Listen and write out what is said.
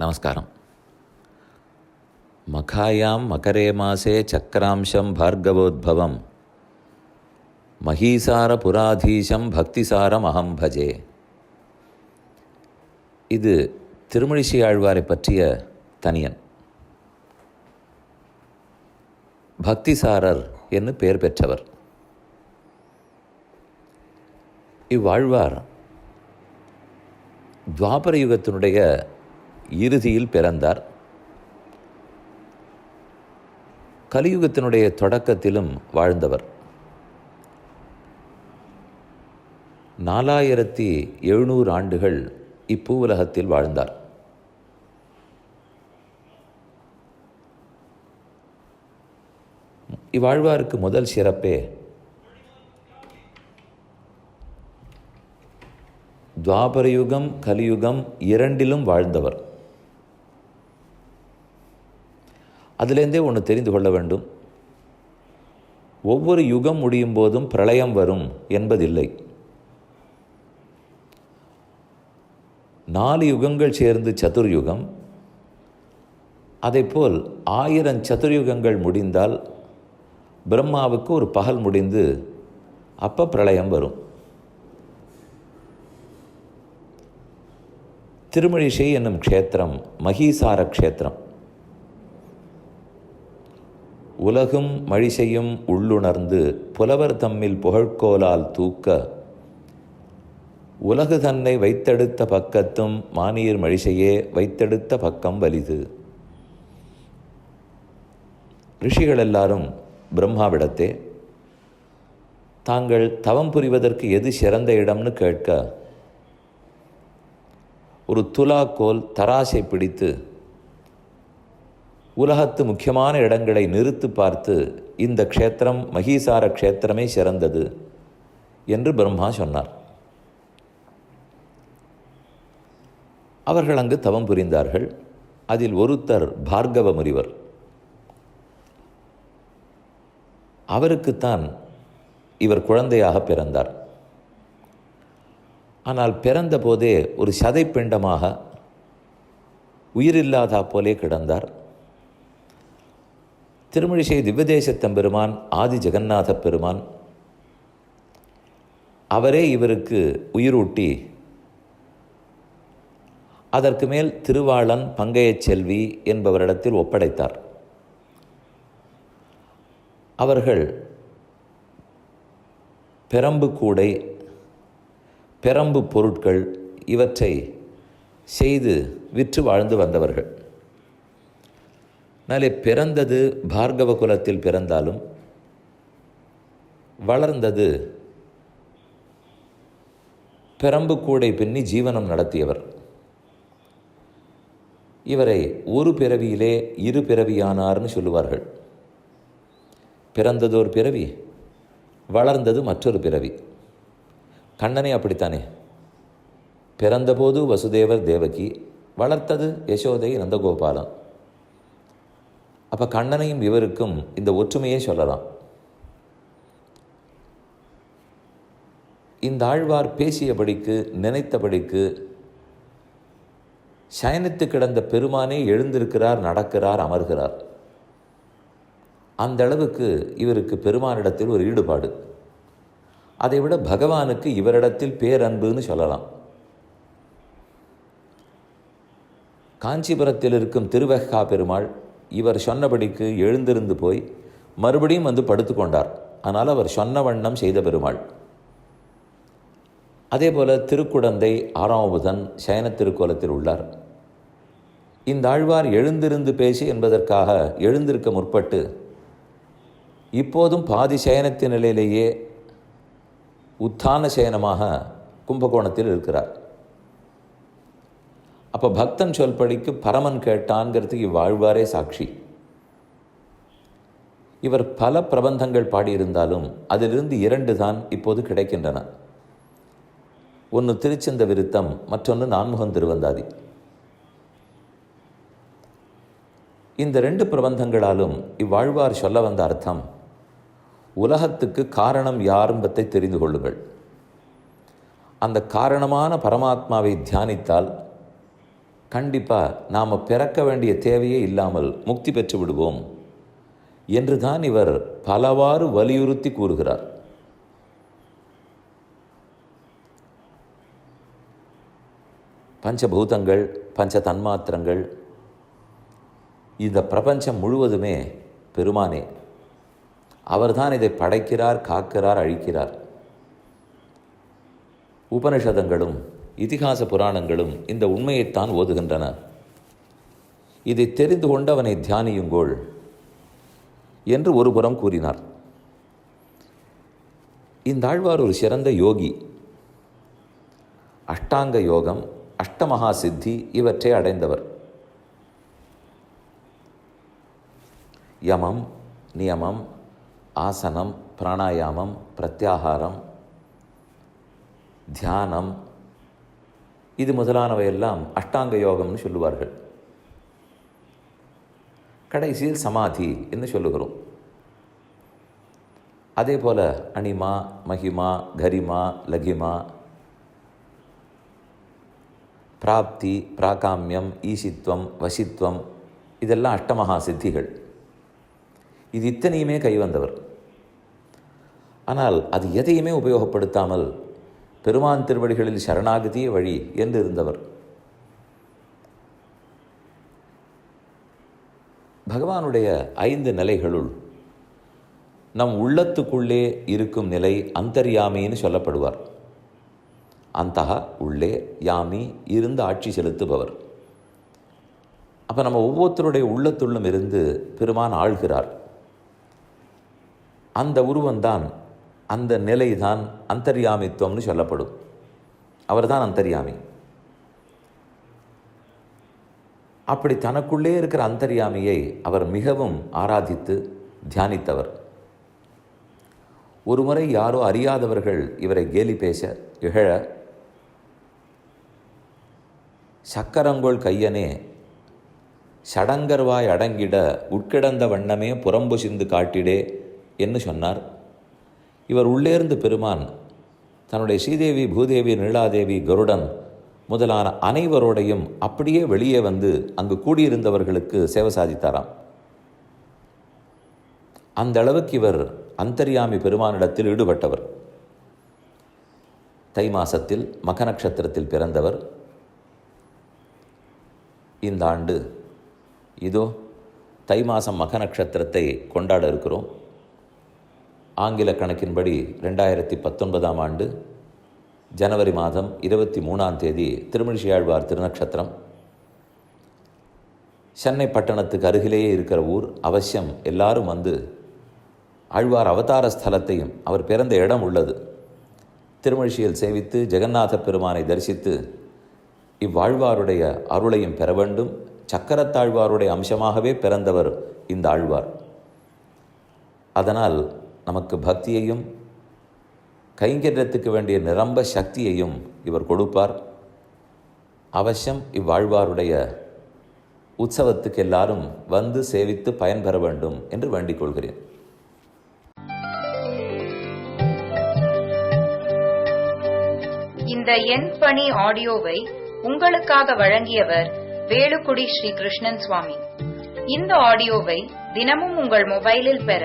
நமஸ்காரம் மகாயாம் மகரே மாசே சக்கராம்சம் பார்கவோத்பவம் மகீசார புராதீசம் பக்திசாரம் அகம் பஜே இது திருமழிசை ஆழ்வாரை பற்றிய தனியன் பக்திசாரர் என்று பெயர் பெற்றவர் இவ்வாழ்வார் துவாபர யுகத்தினுடைய இறுதியில் பிறந்தார். கலியுகத்தினுடைய தொடக்கத்திலும் வாழ்ந்தவர். நாலாயிரத்தி எழுநூறு ஆண்டுகள் இப்பூவுலகத்தில் வாழ்ந்தார். இவ்வாழ்வாருக்கு முதல் சிறப்பே துவாபரயுகம் கலியுகம் இரண்டிலும் வாழ்ந்தவர். அதிலேருந்தே ஒன்று தெரிந்து கொள்ள வேண்டும். ஒவ்வொரு யுகம் முடியும் போதும் பிரளயம் வரும் என்பதில்லை. நாலு யுகங்கள் சேர்ந்து சதுர்யுகம். அதைப்போல் ஆயிரம் சதுர்யுகங்கள் முடிந்தால் பிரம்மாவுக்கு ஒரு பகல் முடிந்து அப்போ பிரளயம் வரும். திருமழிசை என்னும் க்ஷேத்திரம் மகீசார க்ஷேத்திரம். உலகும் மழிசையும் உள்ளுணர்ந்து புலவர் தம்மில் புகழ்கோலால் தூக்க உலகு தன்னை வைத்தெடுத்த பக்கத்தும் மானியர் மழிசையே வைத்தெடுத்த பக்கம் வலிது. ரிஷிகள் எல்லாரும் பிரம்மாவிடத்தே தாங்கள் தவம் புரிவதற்கு எது சிறந்த இடம்னு கேட்க. ஒரு துலாக்கோல் தராசை பிடித்து உலகத்து முக்கியமான இடங்களை நிறுத்து பார்த்து இந்த க்ஷேத்திரம் மகீசார க்ஷேத்திரமே சிறந்தது என்று பிரம்மா சொன்னார். அவர்கள் அங்கு தவம் புரிந்தார்கள். அதில் ஒருத்தர் பார்கவ முனிவர். அவருக்குத்தான் இவர் குழந்தையாக பிறந்தார். ஆனால் பிறந்த போதே ஒரு சதை பிண்டமாக உயிரில்லாதா போலே கிடந்தார். திருமழிசை திவ்யதேசத்தம்பெருமான் ஆதி ஜெகநாத பெருமான் அவரே இவருக்கு உயிரூட்டி அதற்கு மேல் திருவாளன் பங்கையச் செல்வி என்பவரிடத்தில் ஒப்படைத்தார். அவர்கள் பெரம்பு கூடை பெரம்பு பொருட்கள் இவற்றை செய்து விற்று வாழ்ந்து வந்தவர்கள். நாளே பிறந்தது பார்கவ குலத்தில் பிறந்தாலும் வளர்ந்தது பெரம்பு கூடை பின்னி ஜீவனம் நடத்தியவர். இவரை ஒரு பிறவியிலே இரு பிறவியானார்னு சொல்லுவார்கள். பிறந்தது ஒரு பிறவி வளர்ந்தது மற்றொரு பிறவி. கண்ணனே அப்படித்தானே? பிறந்தபோது வசுதேவர் தேவகி வளர்த்தது யசோதை நந்தகோபாலன். அப்போ கண்ணனையும் இவருக்கும் இந்த ஒற்றுமையே சொல்லலாம். இந்த ஆழ்வார் பேசியபடிக்கு நினைத்தபடிக்கு சயனித்து கிடந்த பெருமானே எழுந்திருக்கிறார் நடக்கிறார் அமர்கிறார். அந்த அளவுக்கு இவருக்கு பெருமானிடத்தில் ஒரு ஈடுபாடு. அதைவிட பகவானுக்கு இவரிடத்தில் பேரன்புன்னு சொல்லலாம். காஞ்சிபுரத்தில் இருக்கும் திருவெஹா பெருமாள் இவர் சொன்னபடிக்கு எழுந்திருந்து போய் மறுபடியும் வந்து படுத்துக்கொண்டார். ஆனால் அவர் சொன்ன வண்ணம் செய்த பெருமாள். அதே போல திருக்குடந்தை ஆறாமபுதன் சயன திருக்கோலத்தில் உள்ளார். இந்த ஆழ்வார் எழுந்திருந்து பேசி என்பதற்காக எழுந்திருக்க முற்பட்டு இப்போதும் பாதி சயனத்தின் நிலையிலேயே உத்தான சயனமாக கும்பகோணத்தில் இருக்கிறார். அப்போ பக்தன் சொல்படிக்கு பரமன் கேட்டான்ங்கிறதுக்கு இவ்வாழ்வாரே சாட்சி. இவர் பல பிரபந்தங்கள் பாடியிருந்தாலும் அதிலிருந்து இரண்டு தான் இப்போது கிடைக்கின்றன. ஒன்று திருச்செந்த விருத்தம் மற்றொன்று நான்முகன் திருவந்தாதி. இந்த ரெண்டு பிரபந்தங்களாலும் இவ்வாழ்வார் சொல்ல வந்த அர்த்தம் உலகத்துக்கு காரணம் யாரும்பத்தை தெரிந்து கொள்ளுங்கள். அந்த காரணமான பரமாத்மாவை தியானித்தால் கண்டிப்பாக நாம் பிறக்க வேண்டிய தேவையே இல்லாமல் முக்தி பெற்று விடுவோம் என்று தான் இவர் பலவாறு வலியுறுத்தி கூறுகிறார். பஞ்சபூதங்கள் பஞ்ச தன்மாத்திரங்கள் இந்த பிரபஞ்சம் முழுவதுமே பெருமானே அவர்தான் இதை படைக்கிறார் காக்கிறார் அழிக்கிறார். உபனிஷதங்களும் இதிகாச புராணங்களும் இந்த உண்மையைத்தான் ஓதுகின்றன. இதை தெரிந்து கொண்டு அவனை தியானியுங்கோள் என்று ஒருபுறம் கூறினார். இந்த ஆழ்வார் ஒரு சிறந்த யோகி. அஷ்டாங்க யோகம் அஷ்டமகா சித்தி இவற்றை அடைந்தவர். யமம் நியமம் ஆசனம் பிராணாயாமம் பிரத்யாகாரம் தியானம் இது முதலானவையெல்லாம் அஷ்டாங்க யோகம்னு சொல்லுவார்கள். கடைசியில் சமாதி என்று சொல்லுகிறோம். அதே போல அனிமா மகிமா கரிமா லகிமா பிராப்தி பிராகாமியம் ஈசித்வம் வசித்வம் இதெல்லாம் அஷ்டமகா சித்திகள். இது இத்தனையுமே கைவந்தவர். ஆனால் அது எதையுமே உபயோகப்படுத்தாமல் பெருமான் திருவடிகளில் சரணாகதிய வழி என்று இருந்தவர் பகவானுடைய ஐந்து நிலைகளுள் நம் உள்ளத்துக்குள்ளே இருக்கும் நிலை அந்தர்யாமின்னு சொல்லப்படுவார். அந்தகா உள்ளே யாமி இருந்து ஆட்சி செலுத்துபவர். அப்போ நம்ம ஒவ்வொருத்தருடைய உள்ளத்துள்ளும் இருந்து பெருமான் ஆள்கிறார். அந்த உருவம்தான் அந்த நிலைதான் அந்தர்யாமித்துவம்னு சொல்லப்படும். அவர்தான் அந்தர்யாமி. அப்படி தனக்குள்ளே இருக்கிற அந்தர்யாமியை அவர் மிகவும் ஆராதித்து தியானித்தவர். ஒருமுறை யாரோ அறியாதவர்கள் இவரை கேலி பேச இகழ சக்கரங்கோள் கையனே சடங்கர்வாய் அடங்கிட உட்கிடந்த வண்ணமே புறம்பு சிந்து காட்டிடே என்று சொன்னார். இவர் உள்ளேர்ந்து பெருமான் தன்னுடைய ஸ்ரீதேவி பூதேவி நீலாதேவி கருடன் முதலான அனைவரோடையும் அப்படியே வெளியே வந்து அங்கு கூடியிருந்தவர்களுக்கு சேவை சாதித்தாராம். அந்த அளவுக்கு இவர் அந்தர்யாமி பெருமானிடத்தில் ஈடுபட்டவர். தை மாசத்தில் மக நட்சத்திரத்தில் பிறந்தவர். இந்த ஆண்டு இதோ தை மாதம் மக நட்சத்திரத்தை கொண்டாட இருக்கிறோம். ஆங்கில கணக்கின்படி ரெண்டாயிரத்தி பத்தொன்பதாம் ஆண்டு ஜனவரி மாதம் இருபத்தி மூணாம் தேதி திருமணிஷியாழ்வார் திருநக்ஷத்திரம். சென்னை பட்டணத்துக்கு அருகிலேயே இருக்கிற ஊர் அவசியம் எல்லாரும் வந்து ஆழ்வார் அவதார ஸ்தலத்தையும் அவர் பிறந்த இடம் உள்ளது. திருமழிசியில் சேவித்து ஜெகநாத பெருமானை தரிசித்து இவ்வாழ்வாருடைய அருளையும் பெற வேண்டும். சக்கரத்தாழ்வாருடைய அம்சமாகவே பிறந்தவர் இந்த ஆழ்வார். அதனால் நமக்கு பக்தியையும் கைங்கரியத்துக்கு வேண்டிய நிரம்ப சக்தியையும் இவர் கொடுப்பார். அவசியம் இவ்வாழ்வாருடைய உற்சவத்துக்கு எல்லாரும் வந்து சேவித்து பயன்பெற வேண்டும் என்று வேண்டிக் கொள்கிறேன். இந்த என் பணி ஆடியோவை உங்களுக்காக வழங்கியவர் வேலுக்குடி ஸ்ரீ கிருஷ்ணன் சுவாமி. இந்த ஆடியோவை தினமும் உங்கள் மொபைலில் பெற